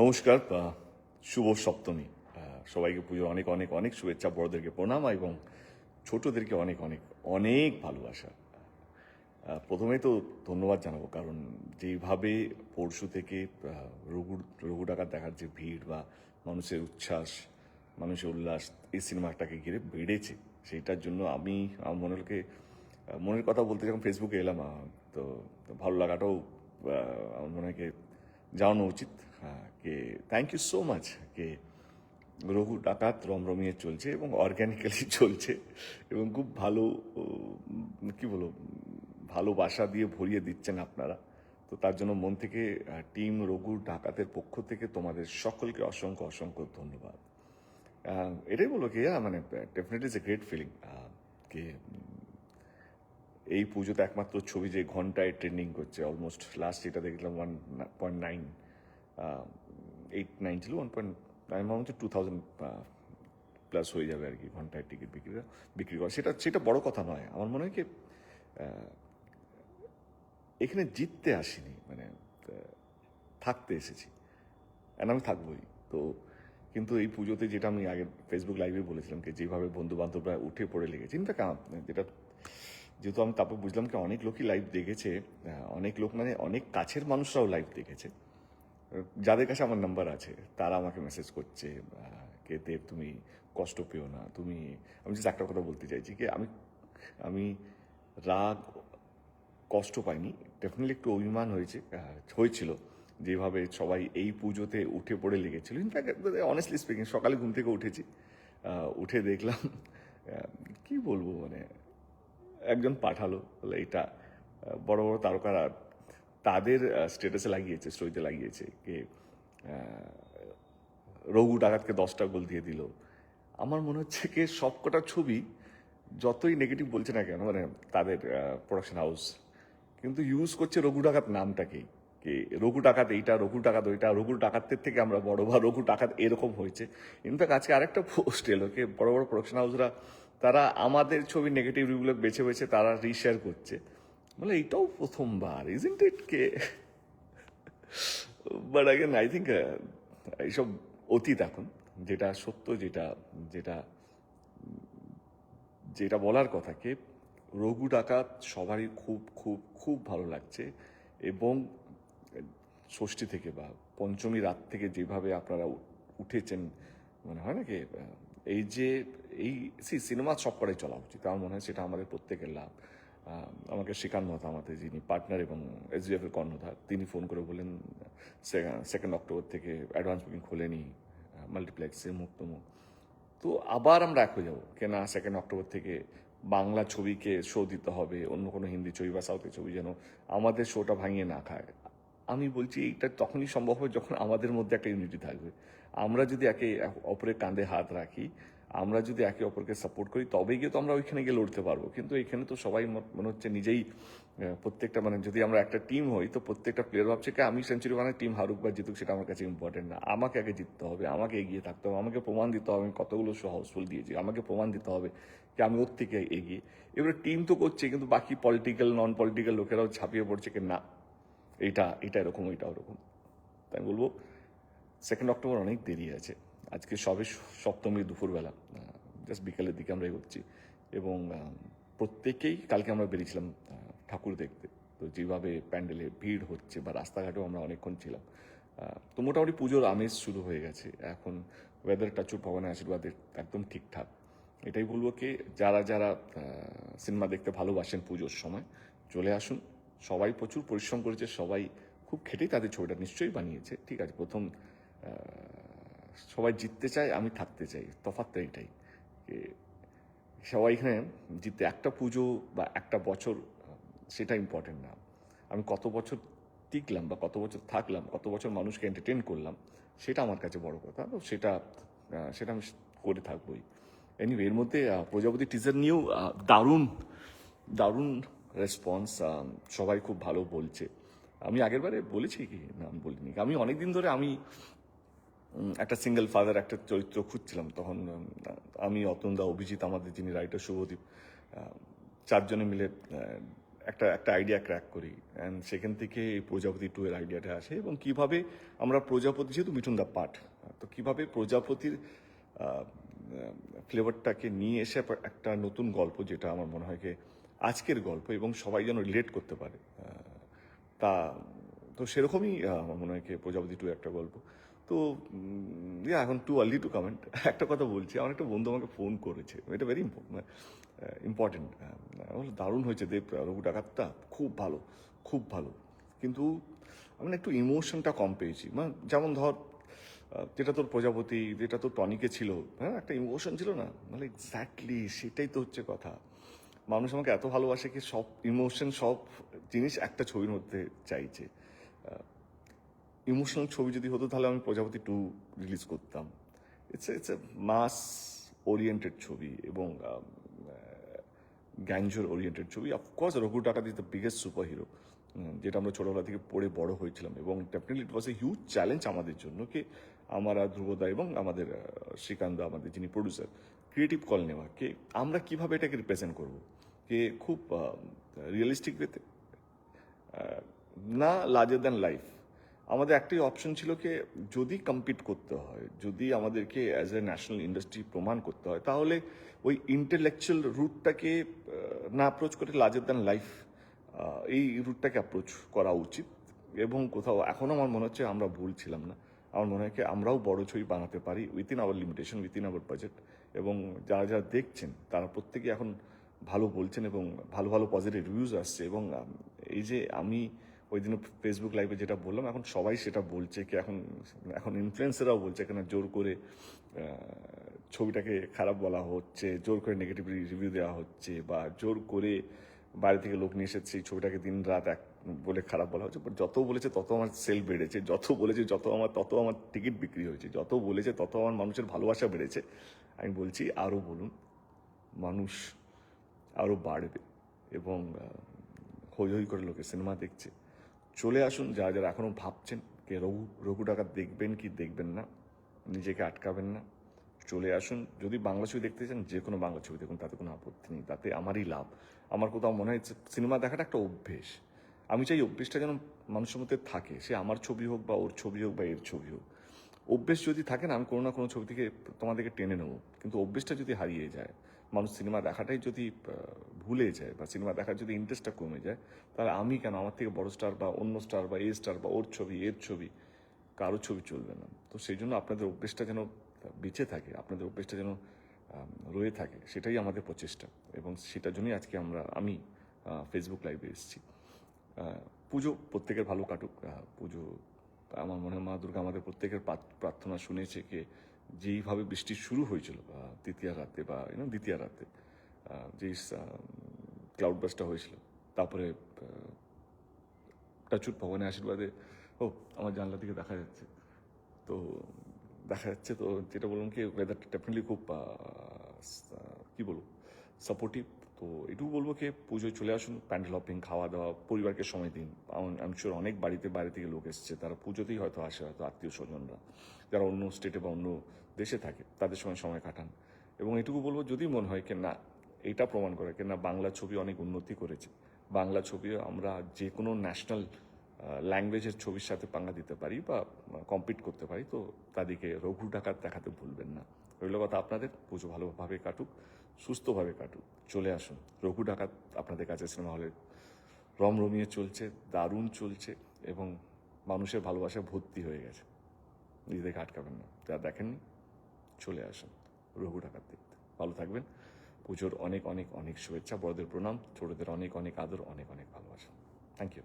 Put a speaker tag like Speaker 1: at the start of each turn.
Speaker 1: নমস্কার শুভ সপ্তমী। সবাইকে পুজোর অনেক অনেক অনেক শুভেচ্ছা। বড়দেরকে প্রণাম এবং ছোটদেরকে অনেক অনেক অনেক ভালোবাসা। প্রথমে তো ধন্যবাদ জানাব, কারণ যেইভাবে পরশু থেকে রঘু রঘু ডাকাত দেখার যে ভিড় বা মানুষের উচ্ছ্বাস, মানুষের উল্লাস এই সিনেমাটাকে ঘিরে বেড়েছে, সেইটার জন্য আমি, আমার মনে হলো মনের কথা বলতে যখন ফেসবুকে এলাম তো ভালো লাগাটাও আমার মনে হয় জানানো উচিত। কে থ্যাংক ইউ সো মাচ কে রঘু ডাকাত রমরমিয়ে চলছে এবং অর্গ্যানিক্যালি চলছে এবং খুব ভালো কি বলো ভালোবাসা দিয়ে ভরিয়ে দিচ্ছেন আপনারা। তো তার জন্য মন থেকে টিম রঘু ডাকাতের পক্ষ থেকে তোমাদের সকলকে অসংখ্য অসংখ্য ধন্যবাদ। এটাই বলো কি আহ, মানে definitely is a great feeling কে এই পুজোতে একমাত্র ছবি যে ঘন্টায় ট্রেন্ডিং করছে অলমোস্ট লাস্ট যেটা দেখলাম one point nine eight nine ছিল ওয়ান পয়েন্ট নাইন মনে হচ্ছে টু থাউজেন্ড প্লাস হয়ে যাবে আর কি, ঘন্টায় টিকিট বিক্রি বিক্রি করা। সেটা সেটা বড় কথা নয়। আমার মনে হয় কি এখানে জিততে আসিনি মানে থাকতে এসেছি। অ্যান্ড আমি থাকবোই। তো, কিন্তু এই পুজোতে যেটা আমি আগে ফেসবুক লাইভে বলেছিলাম কি, যেভাবে বন্ধু বান্ধবরা উঠে পড়ে লেগেছে ইনফ্যাক্ট যেটা, যেহেতু আমি তারপর বুঝলাম কি, অনেক লোকই লাইভ দেখেছে অনেক লোক মানে অনেক কাছের মানুষরাও লাইভ দেখেছে। যাদের কাছে আমার নাম্বার আছে, তারা আমাকে মেসেজ করছে কে দেব তুমি কষ্ট পেও না, তুমি, আমি just একটা কথা বলতে চাইছি কি, আমি আমি রাগ, কষ্ট পাইনি ডেফিনেটলি একটু অভিমান হয়েছে হয়েছিল, যেভাবে সবাই এই পুজোতে উঠে পড়ে লেগেছিল ইনফ্যাক্ট অনেস্টলি স্পিকিং সকালে ঘুম থেকে উঠেছি উঠে দেখলাম কি বলব মানে একজন পাঠালো, বলে এটা বড় বড় তারকারা তাদের স্টেটাসে লাগিয়েছে স্টোরিতে লাগিয়েছে কে রঘু ডাকাতকে দশটা গোল দিয়ে দিল। আমার মনে হচ্ছে কি সবকটা ছবি যতই নেগেটিভ বলছে না কেন মানে তাদের প্রোডাকশন হাউস কিন্তু ইউজ করছে রঘু ডাকাত নামটাকেই কি রঘু ডাকাত এইটা, রঘু ডাকাত ওইটা, রঘু ডাকাতের থেকে আমরা বড় বা রঘু ডাকাত এরকম হয়েছে। ইনফ্যাক্ট আজকে আরেকটা পোস্ট এলো কে বড় বড় প্রোডাকশন হাউসরা তারা আমাদের ছবি নেগেটিভ রিভিউগুলো বেছে বেছে তারা রিশেয়ার করছে। বলে এইটাও প্রথমবার isn't K but again I think এইসব অতীত এখন, যেটা সত্য, যেটা যেটা যেটা বলার কথা, কে? রঘু ডাকাত সবারই খুব খুব খুব ভালো লাগছে এবং ষষ্ঠী থেকে বা পঞ্চমী রাত থেকে যেভাবে আপনারা উঠেছেন মানে হয় না কি? এই যে, এই, সি, সিনেমা সব করাই চলা উচিত। আমার মনে হয় সেটা আমাদের প্রত্যেকের লাভ। আমাকে শ্রীকান্ত আমাদের যিনি পার্টনার এবং এসডিএফ এর কর্ণধার, তিনি ফোন করে বললেন সেকেন্ড অক্টোবর থেকে অ্যাডভান্স বুকিং খোলেনি মাল্টিপ্লেক্সে মুক্তমুখ তো আবার আমরা এক হয়ে যাব। কেনা সেকেন্ড অক্টোবর থেকে বাংলা ছবিকে শো দিতে হবে, অন্য কোনো হিন্দি ছবি বা সাউথের ছবি যেন আমাদের শোটা ভাঙিয়ে না খায়। আমি বলছি, এইটা তখনই সম্ভব হবে যখন আমাদের মধ্যে একটা ইউনিটি থাকবে। আমরা যদি একে অপরের কাঁধে হাত রাখি আমরা যদি একে অপরকে সাপোর্ট করি, তবেই গিয়ে তো আমরা ওইখানে গিয়ে লড়তে পারব। কিন্তু এখানে তো সবাই মনে হচ্ছে নিজেই প্রত্যেকটা মানে যদি আমরা একটা টিম হই, তো প্রত্যেকটা প্লেয়ার ভাবছে কি, আমি সেঞ্চুরি বানাই টিম হারুক বা জিতুক, সেটা আমার কাছে ইম্পর্টেন্ট না। আমাকে আগে জিততে হবে, আমাকে এগিয়ে থাকতে হবে, আমাকে প্রমাণ দিতে হবে, আমি কতগুলো শো হাউসফুল দিয়েছি, আমাকে প্রমাণ দিতে হবে যে আমি ওর থেকে এগিয়ে। এবারে টিম তো করছে, কিন্তু বাকি পলিটিক্যাল নন পলিটিক্যাল লোকেরাও ছাপিয়ে পড়ছে কি না, এটা এটা এরকম ওইটা ওরকম। তাই বলব সেকেন্ড অক্টোবর অনেক দেরি আছে। আজকে সবে সপ্তমী দুপুরবেলা জাস্ট বিকালের দিকে আমরা এগোচ্ছি এবং প্রত্যেকেই কালকে আমরা বেরিয়েছিলাম ঠাকুর দেখতে। তো যেভাবে প্যান্ডেলে ভিড় হচ্ছে বা রাস্তাঘাটেও আমরা অনেকক্ষণ ছিলাম তো মোটামুটি পুজোর আমেজ শুরু হয়ে গেছে। এখন ওয়েদারটা চুর ভগবানের আশীর্বাদে একদম ঠিকঠাক। এটাই বলব কি, যারা যারা সিনেমা দেখতে ভালোবাসেন পুজোর সময়, চলে আসুন। সবাই প্রচুর পরিশ্রম করেছে, সবাই খুব খেটেই তাদের ছবিটা নিশ্চয়ই বানিয়েছে। ঠিক আছে, প্রথম সবাই জিততে চায়, আমি থাকতে চাই। তফাৎটা এটাই সবাই এখানে জিততে, একটা পুজো বা একটা বছর, সেটা ইম্পর্টেন্ট না। আমি কত বছর টিকলাম বা কত বছর থাকলাম, কত বছর মানুষকে এন্টারটেন করলাম, সেটা আমার কাছে বড় কথা। তো সেটা সেটা আমি করে থাকবোই। এনিওয়ে এর মধ্যে প্রজাপতি টিজার নিয়েও দারুণ দারুণ রেসপন্স সবাই খুব ভালো বলছে। আমি আগেরবারে বলেছি কি? না বলিনি। আমি অনেক দিন ধরে আমি একটা সিঙ্গেল ফাদার একটা চরিত্র খুঁজছিলাম। তখন আমি অতন্দা অভিজিৎ আমাদের যিনি রাইটার শুভদীপ চারজনে মিলে একটা একটা আইডিয়া ক্র্যাক করি। অ্যান্ড সেখান থেকে এই প্রজাপতি টু এর আইডিয়াটা আসে এবং কীভাবে আমরা প্রজাপতি, যেহেতু মিঠুন দা পাঠ, তো কীভাবে প্রজাপতির ফ্লেভারটাকে নিয়ে এসে একটা নতুন গল্প, যেটা আমার মনে হয় কি আজকের গল্প এবং সবাই যেন রিলেট করতে পারে। তা, তো সেরকমই আমার মনে হয় কি প্রজাপতি টু একটা গল্প। তো yeah, এখন টু আর্লি টু কমেন্ট একটা কথা বলছি আমার একটা বন্ধু আমাকে ফোন করেছে এটা ভেরি ইম্পর্টেন্ট দারুণ হয়েছে দেব রঘু ডাকাতটা খুব ভালো খুব ভালো। কিন্তু আমি একটু ইমোশনটা কম পেয়েছি মানে যেমন ধর যেটা তোর প্রজাপতি যেটা তোর টনিকে ছিল হ্যাঁ একটা ইমোশন ছিল না? মানে এক্স্যাক্টলি সেটাই তো হচ্ছে কথা। মানুষ আমাকে এত ভালোবাসে কি সব ইমোশন সব জিনিস একটা ছবির মধ্যে চাইছে। ইমোশনাল ছবি যদি হতো, তাহলে আমি প্রজাপতি টু রিলিজ করতাম। It's it's a mass oriented ছবি এবং গ্যাঞ্জোর ওরিয়েন্টেড ছবি। অফকোর্স রঘু টাকা is the biggest super hero যেটা আমরা ছোটবেলা থেকে পড়ে বড় হয়েছিলাম এবং definitely it was a huge challenge আমাদের জন্য কি আমার ধ্রুবদা এবং আমাদের শ্রীকান্ত, আমাদের যিনি প্রডিউসার ক্রিয়েটিভ কল নেওয়া, কে আমরা কীভাবে এটাকে রিপ্রেজেন্ট করব? কে খুব রিয়েলিস্টিক ওয়েতে না লার্জার দ্যান লাইফ আমাদের একটাই অপশন ছিল কি, যদি কম্পিট করতে হয়, যদি আমাদেরকে অ্যাজ এ ন্যাশনাল ইন্ডাস্ট্রি প্রমাণ করতে হয়, তাহলে ওই ইন্টেলেকচুয়াল রুটটাকে না অ্যাপ্রোচ করে লার্জার দ্যান লাইফ এই রুটটাকে অ্যাপ্রোচ করা উচিত। এবং কোথাও এখনও আমার মনে হচ্ছে আমরা ভুল ছিলাম না। আমার মনে হয় কি, আমরাও বড় ছবি বানাতে পারি within our limitation within our budget এবং যারা যারা দেখছেন, তারা প্রত্যেকে এখন ভালো বলছেন এবং ভালো ভালো পজিটিভ রিভিউজ আসছে। এবং এই যে আমি ওই দিন ফেসবুক লাইভে যেটা বললাম, এখন সবাই সেটা বলছে কি এখন এখন ইনফ্লুয়েন্সাররাও বলছে এখানে জোর করে ছবিটাকে খারাপ বলা হচ্ছে, জোর করে নেগেটিভ রিভিউ দেওয়া হচ্ছে বা জোর করে বাইরে থেকে লোক নিয়ে এসেছে এই ছবিটাকে দিন রাত এক বলে খারাপ বলা হচ্ছে। বাট যত বলেছে তত আমার সেল বেড়েছে, যত বলেছে যত আমার, তত আমার টিকিট বিক্রি হয়েছে, যত বলেছে তত আমার মানুষের ভালোবাসা বেড়েছে। আমি বলছি আরও বলুন, মানুষ আরও বাড়বে এবং হৈ হই করে লোকে সিনেমা দেখছে। চলে আসুন, যারা যারা এখনও ভাবছেন কে রঘু রঘু ডাকাত দেখবেন কি দেখবেন না, নিজেকে আটকাবেন না, চলে আসুন। যদি বাংলা ছবি দেখতে চান, যে কোনো বাংলা ছবি দেখুন, তাতে কোনো আপত্তি নেই, তাতে আমারই লাভ। আমার কোথাও মনে হয় সিনেমা দেখাটা একটা অভ্যেস। আমি চাই অভ্যেসটা যেন মানুষের মধ্যে থাকে, সে আমার ছবি হোক বা ওর ছবি হোক বা এর ছবি হোক। অভ্যেস যদি থাকে না, আমি কোনো না কোনো ছবি থেকে তোমাদেরকে টেনে নেব। কিন্তু অভ্যেসটা যদি হারিয়ে যায় মানুষ সিনেমা দেখাটাই যদি ভুলে যায় বা সিনেমা দেখার যদি ইন্টারেস্টটা কমে যায়, তাহলে আমি কেন আমার থেকে বড় স্টার বা অন্য স্টার বা এ স্টার বা ওর ছবি, এর ছবি কারও ছবি চলবে না। তো সেই জন্য আপনাদের অভ্যেসটা যেন বেঁচে থাকে, আপনাদের অভ্যেসটা যেন রয়ে থাকে, সেটাই আমাদের প্রচেষ্টা। এবং সেটার জন্যই আজকে আমরা, আমি ফেসবুক লাইভে এসেছি। পুজো প্রত্যেকের ভালো কাটুক। পুজো, আমার মনে হয় মা দুর্গা আমাদের প্রত্যেকের প্রার্থনা শুনেছে কে যেইভাবে বৃষ্টি শুরু হয়েছিল তৃতীয় রাতে বা ইউনো দ্বিতীয় রাতে যেই ক্লাউড বাসটা হয়েছিল, তারপরে টাচুর ভগবানের আশীর্বাদে, ও, আমার জানলা থেকে দেখা যাচ্ছে। তো, দেখা যাচ্ছে তো, যেটা বললাম কি ওয়েদারটা ডেফিনেটলি খুব কী বলব সাপোর্টিভ তো এটুকু বলব কি, পুজোয় চলে আসুন প্যান্ডেল হপিং খাওয়া দাওয়া পরিবারকে সময় দিন। আমি শিওর অনেক বাড়িতে বাইরে থেকে লোক এসছে, তারা পুজোতেই হয়তো আসে, হয়তো আত্মীয় স্বজনরা। যারা অন্য স্টেটে বা অন্য দেশে থাকে, তাদের সঙ্গে সময় কাটান। এবং এটুকু বলব, যদি মনে হয় কি না এটা প্রমাণ করে কি না, বাংলা ছবি অনেক উন্নতি করেছে। বাংলা ছবি আমরা যে কোনো ন্যাশনাল ল্যাঙ্গুয়েজের ছবির সাথে পাঙ্গা দিতে পারি বা কম্পিট করতে পারি, তো তাদেরকে রঘু ডাকাত দেখাতে ভুলবেন না। রইল কথা আপনাদের, পুজো ভালোভাবে কাটুক। সুস্থভাবে কাটুক। চলে আসুন। রঘু ডাকাত আপনাদের কাছে সিনেমা হলে। রমরমিয়ে চলছে, দারুণ চলছে এবং মানুষের ভালোবাসা ভর্তি হয়ে গেছে। নিজেদেরকে আটকাবেন না। যা দেখেননি, চলে আসুন রঘু ডাকাত দেখতে। ভালো থাকবেন। পুজোর অনেক অনেক অনেক শুভেচ্ছা। বড়দের প্রণাম। ছোটদের অনেক অনেক আদর, অনেক অনেক ভালোবাসা। Thank you